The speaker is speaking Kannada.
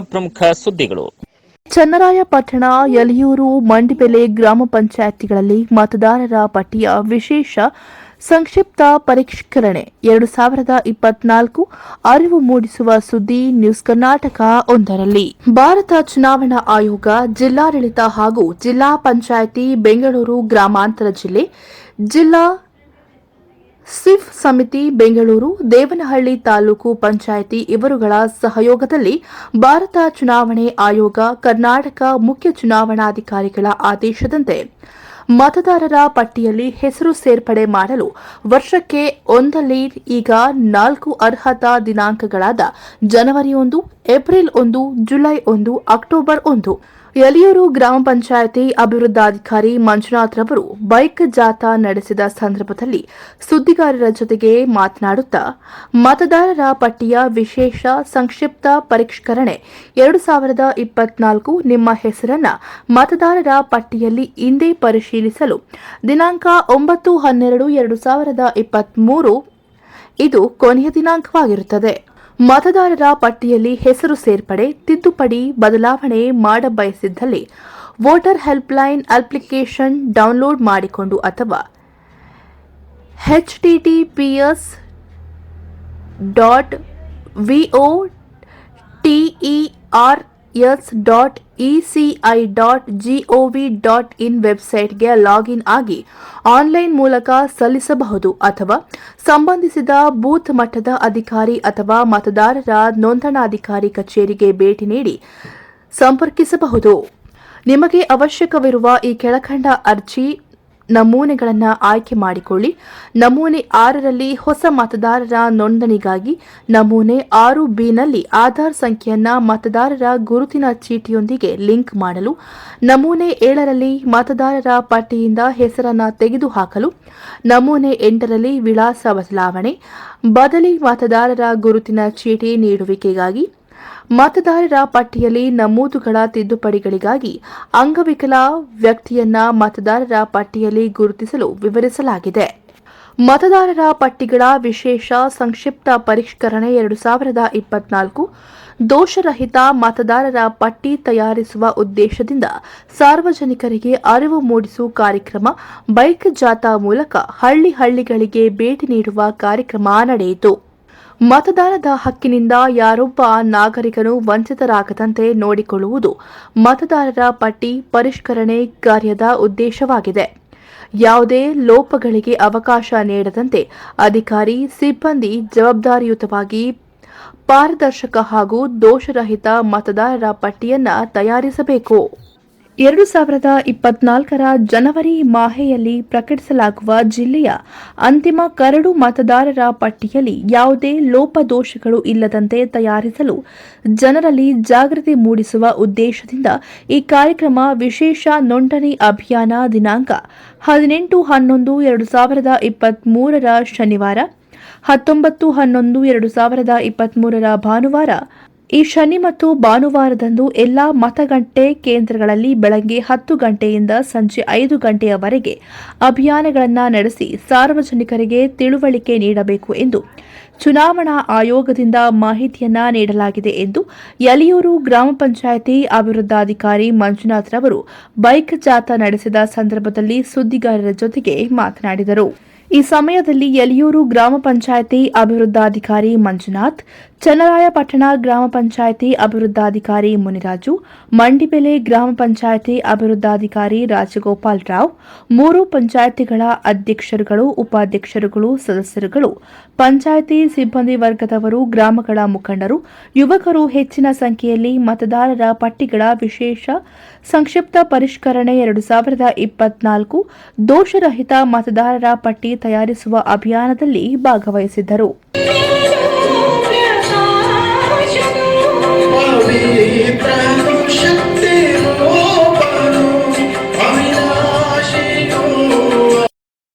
ಪ್ರಮುಖ ಸುದ್ದಿಗಳು. ಚನ್ನರಾಯಪಟ್ಟಣ, ಯಲಿಯೂರು ಮಂಡಿಬೆಲೆ ಗ್ರಾಮ ಪಂಚಾಯಿತಿಗಳಲ್ಲಿ ಮತದಾರರ ಪಟ್ಟಿಯ ವಿಶೇಷ ಸಂಕ್ಷಿಪ್ತ ಪರಿಷ್ಕರಣೆ. ಎರಡು ಸಾವಿರದ ಇಪ್ಪತ್ನಾಲ್ಕು ಅರಿವು ಮೂಡಿಸುವ ಸುದ್ದಿ ನ್ಯೂಸ್ ಕರ್ನಾಟಕ ಒಂದರಲ್ಲಿ. ಭಾರತ ಚುನಾವಣಾ ಆಯೋಗ, ಜಿಲ್ಲಾಡಳಿತ ಹಾಗೂ ಜಿಲ್ಲಾ ಪಂಚಾಯಿತಿ, ಬೆಂಗಳೂರು ಗ್ರಾಮಾಂತರ ಜಿಲ್ಲೆ, ಜಿಲ್ಲಾ ಸಿಫ್ ಸಮಿತಿ ಬೆಂಗಳೂರು, ದೇವನಹಳ್ಳಿ ತಾಲೂಕು ಪಂಚಾಯಿತಿ ಇವರುಗಳ ಸಹಯೋಗದಲ್ಲಿ ಭಾರತ ಚುನಾವಣೆ ಆಯೋಗ, ಕರ್ನಾಟಕ ಮುಖ್ಯ ಚುನಾವಣಾಧಿಕಾರಿಗಳ ಆದೇಶದಂತೆ ಮತದಾರರ ಪಟ್ಟಿಯಲ್ಲಿ ಹೆಸರು ಸೇರ್ಪಡೆ ಮಾಡಲು ವರ್ಷಕ್ಕೆ ಒಂದಲ್ಲಿ ಈಗ ನಾಲ್ಕು ಅರ್ಹತಾ ದಿನಾಂಕಗಳಾದ ಜನವರಿ ಒಂದು, ಏಪ್ರಿಲ್ ಒಂದು, ಜುಲೈ ಒಂದು, ಅಕ್ಟೋಬರ್ ಒಂದು ಯಲಿಯೂರು ಗ್ರಾಮ ಪಂಚಾಯಿತಿ ಅಭಿವೃದ್ಧಾಧಿಕಾರಿ ಮಂಜುನಾಥ್ರವರು ಬೈಕ್ ಜಾಥಾ ನಡೆಸಿದ ಸಂದರ್ಭದಲ್ಲಿ ಸುದ್ದಿಗಾರರ ಜೊತೆಗೆ ಮಾತನಾಡುತ್ತಾ, ಮತದಾರರ ಪಟ್ಟಿಯ ವಿಶೇಷ ಸಂಕ್ಷಿಪ್ತ ಪರಿಷ್ಕರಣೆ ಎರಡು ಸಾವಿರದ ಇಪ್ಪತ್ನಾಲ್ಕು ನಿಮ್ಮ ಹೆಸರನ್ನ ಮತದಾರರ ಪಟ್ಟಿಯಲ್ಲಿ ಇಂದೇ ಪರಿಶೀಲಿಸಲು ದಿನಾಂಕ ಒಂಬತ್ತು ಹನ್ನೆರಡು ಎರಡು ಸಾವಿರದ ಇಪ್ಪತ್ಮೂರು ಇದು ಕೊನೆಯ ದಿನಾಂಕವಾಗಿರುತ್ತದೆ. ಮತದಾರರ ಪಟ್ಟಿಯಲ್ಲಿ ಹೆಸರು ಸೇರ್ಪಡೆ, ತಿದ್ದುಪಡಿ, ಬದಲಾವಣೆ ಮಾಡಬಯಸಿದ್ದಲ್ಲಿ ವೋಟರ್ ಹೆಲ್ಪ್ಲೈನ್ ಅಪ್ಲಿಕೇಶನ್ ಡೌನ್ಲೋಡ್ ಮಾಡಿಕೊಂಡು ಅಥವಾ HTTPS dot VO TER S ECI dot GOV dot in ವೆಬ್ಸೈಟ್ಗೆ ಲಾಗಿನ್ ಆಗಿ ಆನ್ಲೈನ್ ಮೂಲಕ ಸಲ್ಲಿಸಬಹುದು ಅಥವಾ ಸಂಬಂಧಿಸಿದ ಬೂತ್ ಮಟ್ಟದ ಅಧಿಕಾರಿ ಅಥವಾ ಮತದಾರರ ನೋಂದಣಾಧಿಕಾರಿ ಕಚೇರಿಗೆ ಭೇಟಿ ನೀಡಿ ಸಂಪರ್ಕಿಸಬಹುದು. ನಿಮಗೆ ಅವಶ್ಯಕವಿರುವ ಈ ಕೆಳಕಂಡ ಅರ್ಜಿ ನಮೂನೆಗಳನ್ನು ಆಯ್ಕೆ ಮಾಡಿಕೊಳ್ಳಿ. ನಮೂನೆ ಆರರಲ್ಲಿ ಹೊಸ ಮತದಾರರ ನೋಂದಣಿಗಾಗಿ ನಮೂನೆ ಆರು ಬಿನಲ್ಲಿ ಆಧಾರ್ ಸಂಖ್ಯೆಯನ್ನು ಮತದಾರರ ಗುರುತಿನ ಚೀಟಿಯೊಂದಿಗೆ ಲಿಂಕ್ ಮಾಡಲು, ನಮೂನೆ ಏಳರಲ್ಲಿ ಮತದಾರರ ಪಟ್ಟಿಯಿಂದ ಹೆಸರನ್ನು ತೆಗೆದುಹಾಕಲು, ನಮೂನೆ ಎಂಟರಲ್ಲಿ ವಿಳಾಸ ಬದಲಾವಣೆ, ಬದಲಿ ಮತದಾರರ ಗುರುತಿನ ಚೀಟಿ ನೀಡುವಿಕೆಗಾಗಿ ಮತದಾರರ ಪಟ್ಟಿಯಲ್ಲಿ ನಮೂದುಗಳ ತಿದ್ದುಪಡಿಗಳಿಗಾಗಿ ಅಂಗವಿಕಲ ವ್ಯಕ್ತಿಯನ್ನ ಮತದಾರರ ಪಟ್ಟಿಯಲ್ಲಿ ಗುರುತಿಸಲು ವಿವರಿಸಲಾಗಿದೆ. ಮತದಾರರ ಪಟ್ಟಿಗಳ ವಿಶೇಷ ಸಂಕ್ಷಿಪ್ತ ಪರಿಷ್ಕರಣೆ ಎರಡು ಸಾವಿರದ ಇಪ್ಪತ್ನಾಲ್ಕು ದೋಷರಹಿತ ಮತದಾರರ ಪಟ್ಟಿ ತಯಾರಿಸುವ ಉದ್ದೇಶದಿಂದ ಸಾರ್ವಜನಿಕರಿಗೆ ಅರಿವು ಮೂಡಿಸುವ ಕಾರ್ಯಕ್ರಮ ಬೈಕ್ ಜಾಥಾ ಮೂಲಕ ಹಳ್ಳಿ ಹಳ್ಳಿಗಳಿಗೆ ಭೇಟಿ ನೀಡುವ ಕಾರ್ಯಕ್ರಮ ನಡೆಯಿತು. ಮತದಾನದ ಹಕ್ಕಿನಿಂದ ಯಾರೊಬ್ಬ ನಾಗರಿಕನು ವಂಚಿತರಾಗದಂತೆ ನೋಡಿಕೊಳ್ಳುವುದು ಮತದಾರರ ಪಟ್ಟಿ ಪರಿಷ್ಕರಣೆ ಕಾರ್ಯದ ಉದ್ದೇಶವಾಗಿದೆ. ಯಾವುದೇ ಲೋಪಗಳಿಗೆ ಅವಕಾಶ ನೀಡದಂತೆ ಅಧಿಕಾರಿ, ಸಿಬ್ಬಂದಿ ಜವಾಬ್ದಾರಿಯುತವಾಗಿ ಪಾರದರ್ಶಕ ಹಾಗೂ ದೋಷರಹಿತ ಮತದಾರರ ಪಟ್ಟಿಯನ್ನು ತಯಾರಿಸಬೇಕು. ಎರಡು ಸಾವಿರದ ಇಪ್ಪತ್ನಾಲ್ಕರ ಜನವರಿ ಮಾಹೆಯಲ್ಲಿ ಪ್ರಕಟಿಸಲಾಗುವ ಜಿಲ್ಲೆಯ ಅಂತಿಮ ಕರಡು ಮತದಾರರ ಪಟ್ಟಿಯಲ್ಲಿ ಯಾವುದೇ ಲೋಪದೋಷಗಳು ಇಲ್ಲದಂತೆ ತಯಾರಿಸಲು ಜನರಲ್ಲಿ ಜಾಗೃತಿ ಮೂಡಿಸುವ ಉದ್ದೇಶದಿಂದ ಈ ಕಾರ್ಯಕ್ರಮ ವಿಶೇಷ ನೋಂದಣಿ ಅಭಿಯಾನ ದಿನಾಂಕ ಹದಿನೆಂಟು ಹನ್ನೊಂದು, ಎರಡು ಸಾವಿರದ ಇಪ್ಪತ್ಮೂರರ ಶನಿವಾರ, ಹತ್ತೊಂಬತ್ತು ಹನ್ನೊಂದು, ಎರಡು ಸಾವಿರದ ಇಪ್ಪತ್ಮೂರರ ಭಾನುವಾರ ಈ ಶನಿ ಮತ್ತು ಭಾನುವಾರದಂದು ಎಲ್ಲಾ ಮತಗಂಟೆ ಕೇಂದ್ರಗಳಲ್ಲಿ ಬೆಳಗ್ಗೆ ಹತ್ತು ಗಂಟೆಯಿಂದ ಸಂಜೆ ಐದು ಗಂಟೆಯವರೆಗೆ ಅಭಿಯಾನಗಳನ್ನು ನಡೆಸಿ ಸಾರ್ವಜನಿಕರಿಗೆ ತಿಳುವಳಿಕೆ ನೀಡಬೇಕು ಎಂದು ಚುನಾವಣಾ ಆಯೋಗದಿಂದ ಮಾಹಿತಿಯನ್ನ ನೀಡಲಾಗಿದೆ ಎಂದು ಯಲಿಯೂರು ಗ್ರಾಮ ಪಂಚಾಯಿತಿ ಅಭಿವೃದ್ಧಾಧಿಕಾರಿ ಮಂಜುನಾಥ್ ರವರು ಬೈಕ್ ಜಾಥಾ ನಡೆಸಿದ ಸಂದರ್ಭದಲ್ಲಿ ಸುದ್ದಿಗಾರರ ಜೊತೆಗೆ ಮಾತನಾಡಿದರು. ಈ ಸಮಯದಲ್ಲಿ ಯಲಿಯೂರು ಗ್ರಾಮ ಪಂಚಾಯಿತಿ ಅಭಿವೃದ್ಧಾಧಿಕಾರಿ ಮಂಜುನಾಥ್, ಚನ್ನರಾಯಪಟ್ಟಣ ಗ್ರಾಮ ಪಂಚಾಯಿತಿ ಅಭಿವೃದ್ಧಾಧಿಕಾರಿ ಮುನಿರಾಜು, ಮಂಡಿಬೆಲೆ ಗ್ರಾಮ ಪಂಚಾಯಿತಿ ಅಭಿವೃದ್ಧಾಧಿಕಾರಿ ರಾಜಗೋಪಾಲ್ ರಾವ್, ಮೂರು ಪಂಚಾಯಿತಿಗಳ ಅಧ್ಯಕ್ಷರುಗಳು, ಉಪಾಧ್ಯಕ್ಷರುಗಳು, ಸದಸ್ಯರುಗಳು, ಪಂಚಾಯಿತಿ ಸಿಬ್ಬಂದಿ ವರ್ಗದವರು, ಗ್ರಾಮಗಳ ಮುಖಂಡರು, ಯುವಕರು ಹೆಚ್ಚಿನ ಸಂಖ್ಯೆಯಲ್ಲಿ ಮತದಾರರ ಪಟ್ಟಿಗಳ ವಿಶೇಷ ಸಂಕ್ಷಿಪ್ತ ಪರಿಷ್ಕರಣೆ ಎರಡು ಸಾವಿರದ ಇಪ್ಪತ್ನಾಲ್ಕು ದೋಷರಹಿತ ಮತದಾರರ ಪಟ್ಟಿ ತಯಾರಿಸುವ ಅಭಿಯಾನದಲ್ಲಿ ಭಾಗವಹಿಸಿದ್ದರು.